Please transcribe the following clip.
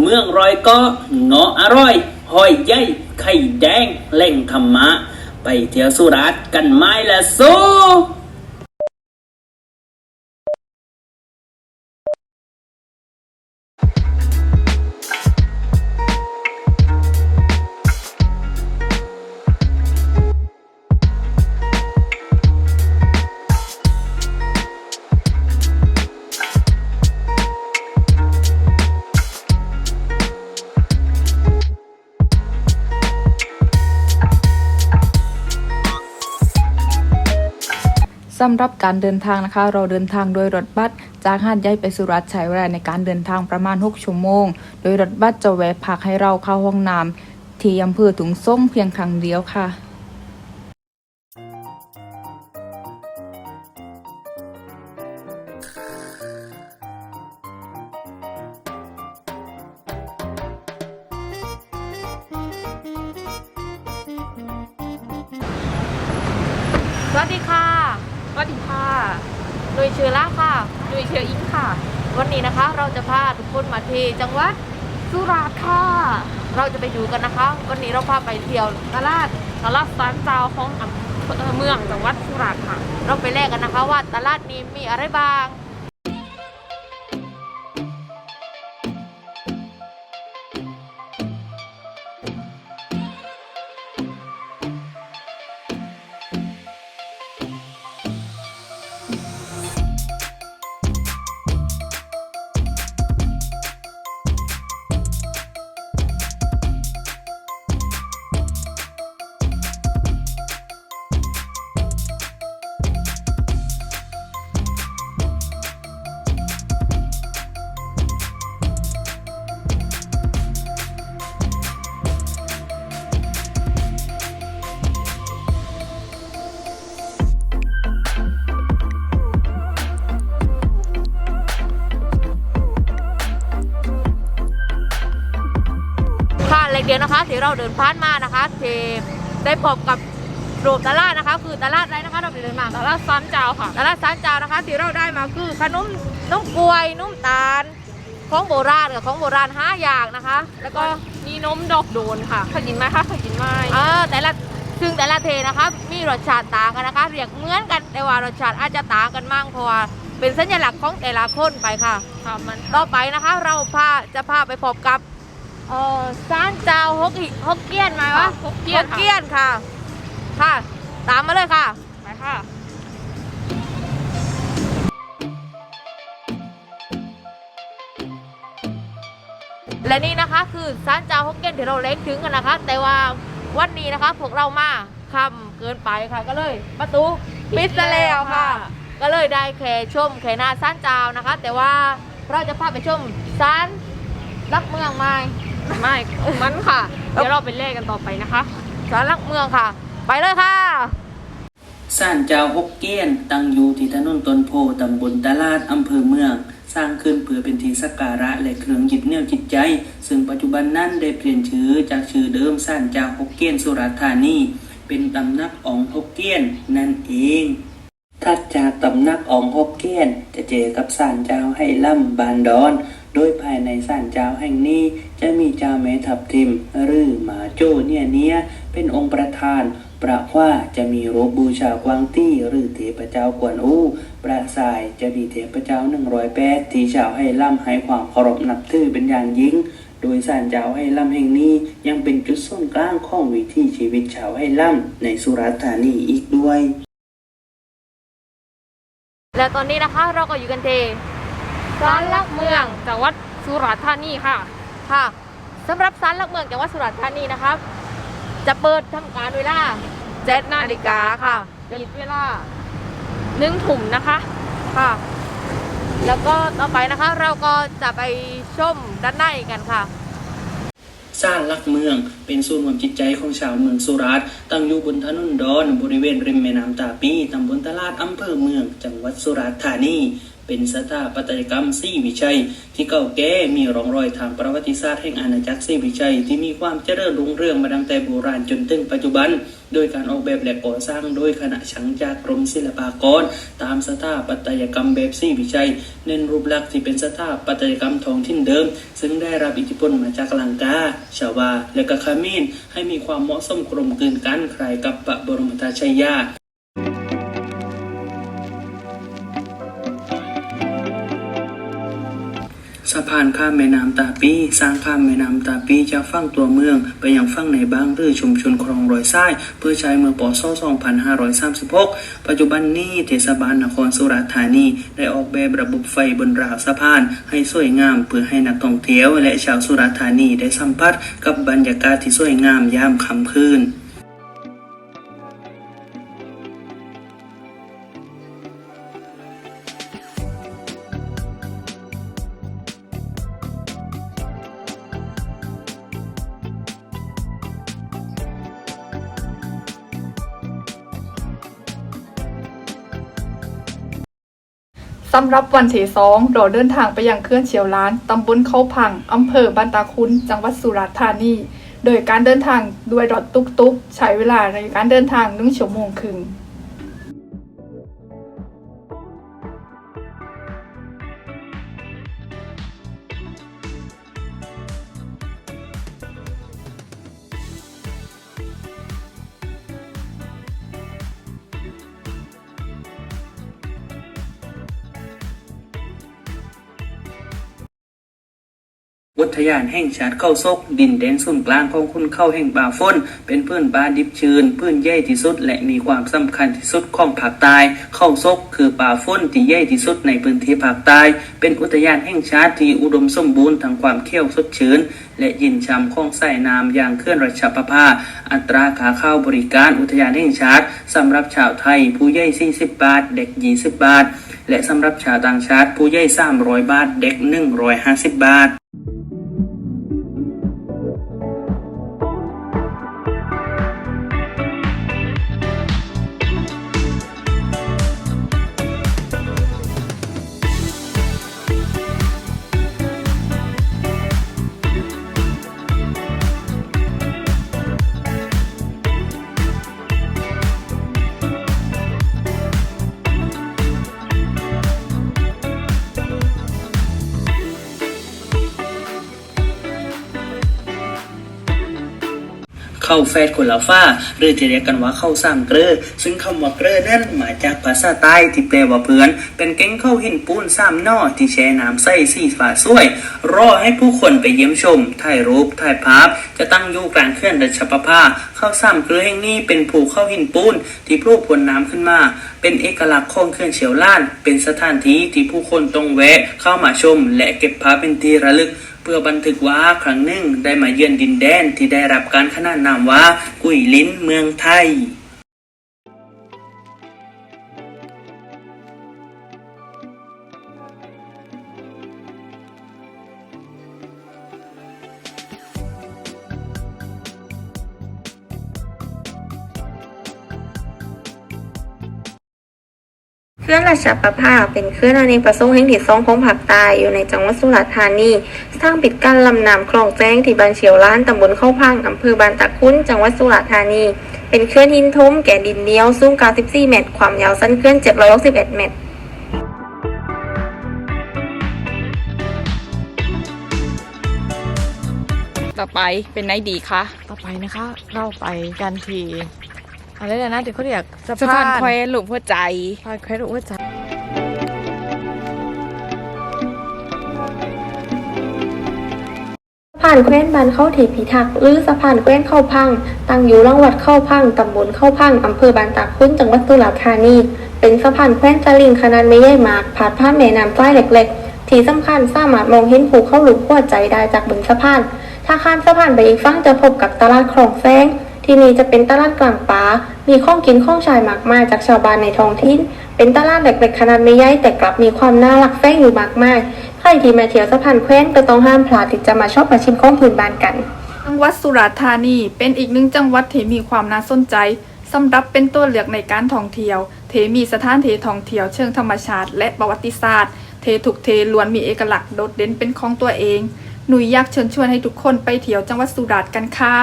เมืองรอยก็เนาะอร่อยหอยใยไข่แดงแหล่งธรรมะ ไปเที่ยวสุราษฎร์กันไหมละสู้ สำหรับการเดินทางนะคะ เราเดินทางโดยรถบัสจากหาดใหญ่ไปสุราษฎร์ใช้เวลาในการเดินทางประมาณ 6 ชั่วโมง โดยรถบัสจะแวะพักให้เราเข้าห้องน้ำที่อำเภอถุงส้มเพียงครั้งเดียวค่ะ ชื่อล่าค่ะดุยเชื้ออิงค่ะ วันนี้นะคะเราจะพาทุกคนมาที่จังหวัดสุราษฎร์ค่ะ เราจะไปดูกันนะคะ วันนี้เราพาไปเที่ยวตลาดตลาดสานเจ้าของอำเภอเมืองจังหวัดสุราษฎร์ค่ะ เราไปแลกกันนะคะว่าตลาดนี้มีอะไรบ้าง ล็กเดียวนะคะที่เราเดินผ่านมานะคะที่ได้พบกับรูปตลาดนะคะ คือตลาดอะไรนะคะเราไปเดินมาตลาดสานเจ้าค่ะตลาดสานเจ้านะคะที่เราได้มาคือขนมนมกล้วยนุ่มตาลของโบราณกับของโบราณห้าอย่างนะคะ แล้วก็มีนมดอกโดนค่ะเคยกินไหมคะเคยกินไหมเออแต่ละซึ่งแต่ละเทนะคะมีรสชาติต่างกันนะคะ เรียกเหมือนกันแต่ว่ารสชาติอาจจะต่างกันมั่งเพราะว่าเป็นสัญลักษณ์ของแต่ละคนไปค่ะค่ะมันต่อไปนะคะ เราพาจะพาไปพบกับ เออซานเจ้าฮกอิฮกเกี้ยนไหมวะพกเกี้ยนฮกเกี้ยนค่ะ ค่ะ ตามมาเลยค่ะ ไปค่ะ และนี่นะคะคือซานเจ้าฮกเกี้ยนที่เราเล็กถึงกันนะคะ แต่ว่าวันนี้นะคะพวกเรามาค่ำเกินไปค่ะ ก็เลยประตูปิดซะแล้วค่ะ ก็เลยได้แค่ชมแค่หน้าซานเจ้านะคะ แต่ว่าเราจะพาไปชมซานรักเมืองไม้ ไม่มันค่ะ เดี๋ยวเราไปเล่กันต่อไปนะคะสารหลักเมืองค่ะ ไปเลยค่ะศาลเจ้าฮกเกี้ยน ตั้งอยู่ที่ถนนต้นโพตำบลตลาดอำเภอเมือง สร้างขึ้นเพื่อเป็นที่สักการะและเครื่องยึดเหนี่ยวจิตใจ ซึ่งปัจจุบันนั้นได้เปลี่ยนชื่อจากชื่อเดิมศาลเจ้าฮกเกี้ยนสุราษฎร์ธานีเป็นตำนักอองฮกเกี้ยนนั่นเองถัดจากตำนักอองฮกเกี้ยน จะเจอกับศาลเจ้าให้ล่ำบานดอน โดยภายในศาลเจ้าแห่งนี้จะมีเจ้าแม่ทับทิม หรือหมาโจ้เนี่ยเนี้ยเป็นองค์ประธาน ประว่าจะมีรูปบูชากวางตี้หรือเทพเจ้ากวนอูประสายจะมีเทพเจ้าหนึ่งร้อยแปดที่ชาวให้ล่ำให้ความเคารพนับถือเป็นอย่างยิ่งโดยศาลเจ้าให้ล่ำแห่งนี้ยังเป็นจุดศูนกลางของวิถีชีวิตชาวให้ล่ำในสุราษฎร์ธานีอีกด้วย และตอนนี้นะคะเราก็อยู่กันเท่ ศาลหลักเมืองจังหวัดสุราษฎร์ธานีค่ะ ค่ะสำหรับศาลหลักเมืองจังหวัดสุราษฎร์ธานีนะครับ จะเปิดทำการเวลาเจ็ดนาฬิกาค่ะปิดเวลาหนึ่งถุ่มนะคะ ค่ะ แล้วก็ต่อไปนะคะ เราก็จะไปชมด้านในกันค่ะ สร้างลักเมือง เป็นศูนย์รวมจิตใจของชาวเมืองสุราษฎร์ตั้งอยู่บนถนนดอน บริเวณริมแม่น้ำตาปีตำบลตลาดอำเภอเมือง จังหวัดสุราษฎร์ธานีเป็นสถาปัตยกรรมซี่วิชัย ที่เก่าแก่มีร่องรอยทางประวัติศาสตร์แห่งอาณาจักรซี่วิชัย ที่มีความเจริญรุ่งเรืองมาตั้งแต่โบราณจนถึงปัจจุบัน โดยการออกแบบและก่อสร้างโดยคณะช่างจากกรมศิลปากร ตามสถาปัตยกรรมแบบซี่วิชัย เน้นรูปลักษณ์ที่เป็นสถาปัตยกรรมท้องถิ่นเดิม ซึ่งได้รับอิทธิพลมาจากลังกา ชาวา และกะคามินให้มีความเหมาะสมกลมกลืนกันคล้ายกับพระบรมตาชัยยาะพานข้ามแม่น้ำตาปีสร้างข้ามแม่น้ำตาปีจากฝั่งตัวเมือง ไปยังฝั่งในบ้างหรือชุมชนคลองรอยทรายเพื่อใช้เมื่อปศ2536 ปัจจุบันนี้เทศบาลนครสุราษฎร์ธานี ได้ออกแบบระบบไฟบนราวสะพาน ให้สวยงามเพื่อให้นักท่องเที่ยว และชาวสุราษฎร์ธานีได้สัมผัสกับบรรยากาศที่สวยงามยามค่ำคืน สำหรับวันที่สองเราเดินทางไปยังเขื่อนเฉียวล้าน ตำบลเขาพัง อำเภอบันตาคุนจังหวัดสุราษฎร์ธานี โดยการเดินทางด้วยรถตุกตุกๆ ใช้เวลาในการเดินทางหนึ่งชั่วโมงครึ่ง อุทยานแห่งชาติเข้าซกดินแดนศูนย์กลางของคุณเข้าแห่งป่าฝนเป็นพื้นบ้านดิบชื้นพื้นใหญ่ที่สุด และมีความสำคัญที่สุดของภาคใต้เข้าซกคือป่าฝนที่ใหญ่ที่สุดในพื้นที่ภาคใต้เป็นอุทยานแห่งชาติที่อุดมสมบูรณ์ทั้งความเขี้ยวสดชื้น และยินชำของสายน้ำอย่างเคลื่อนราชประภา อัตราขาเข้าบริการอุทยานแห่งชาติสำหรับชาวไทยผู้ใหญ่ 40 บาท เด็ก 20 บาท และสำหรับชาวต่างชาติผู้ใหญ่ 300 บาท เด็ก 150 บาท เข้าแฟดคนละฟ้า หรือที่เรียกกันว่าเข้าสร้างเกลือซึ่งคำว่าเกลือนั้นมาจากภาษาใต้ที่แปลว่าเพื่อน เป็นแก๊งเข้าหินปูนสามนอที่แช่น้ำใส่สีฟ้าสวย รอให้ผู้คนไปเยี่ยมชมถ่ายรูปถ่ายภาพ จะตั้งอยู่กลางเขื่อนราชประภาเข้าสามเกลือแห่งนี้เป็นภูเข้าหินปูนที่พลูกพลน้ำขึ้นมา เป็นเอกลักษณ์ของเขื่อนเฉียวล้าน เป็นสถานที่ที่ผู้คนต้องแวะเข้ามาชม และเก็บภาพเป็นที่ระลึก พื่อบันทึกว่าครั้งหนึ่งได้มาเยือนดินแดนที่ได้รับการขนานนามว่า กุยลิ้นเมืองไทย เคลื่อนราชประภาเป็นเคลื่อนอเนกประสงค์แห่งที่สองของภาคใต้อยู่ในจังหวัดสุราษฎร์ธานี สร้างปิดกั้นลำน้ำคลองแจ้งที่บ้านเฉียวล้านตำบลเข้าพังอำเภอบานตะคุ้น จังหวัดสุราษฎร์ธานี เป็นเคลื่อนหินทมแก่ดินเหนียวสูง94เมตร ความยาวสั้นเคลื่อน761เมตรต่อไปเป็นไหนดีคะ ต่อไปนะคะ เราไปกันที่ อะไรนะที่เขาเรียกสะสะพาพานนแควหลุมหัวใจ สะพานแควหัวใจสะพานแคว้นบานเข้าเทพิทักษ์หรือสะพานแคว้นเข้าพัง ตั้งอยู่ระหวัดเข้าพัง ตำบลเข้าพัง อำเภอบานตาคุ้นจังหวัดสุราษฎร์ธานี เป็นสะพานแคว้นสลิงขนาดไม่ใหญ่มากผ่านผ่านแม่น้ำใต้เล็กๆ ที่สำคัญสามารถมองเห็นภูเขาหลุมหัวใจได้จากบนสะพาน ถ้าข้ามสะพานไปอีกฝั่งจะพบกับตลาดคลองแซง ที่นี่จะเป็นตลาดกลางป่ามีข้องกินข้องชายมากมายจากชาวบ้านในท้องถิ่น เป็นตลาดเล็กๆขนาดไม่ใหญ่แต่กลับมีความน่ารักแฝงอยู่มากมายใครที่มาเที่ยวสะพานแคว้นก็ต้องห้ามพลาดที่จะมาชอบมาชิมข้องพื้นบ้านกัน จังหวัดสุราษฎร์ธานีเป็นอีกหนึ่งจังหวัดที่มีความน่าสนใจสำหรับเป็นตัวเลือกในการท่องเที่ยว เทมีสถานที่ท่องเที่ยวเชิงธรรมชาติและประวัติศาสตร์ เททุกเทล้วนมีเอกลักษณ์โดดเด่นเป็นของตัวเอง หนุยอยากเชิญชวนให้ทุกคนไปเที่ยวจังหวัดสุราษฎร์กันค่ะ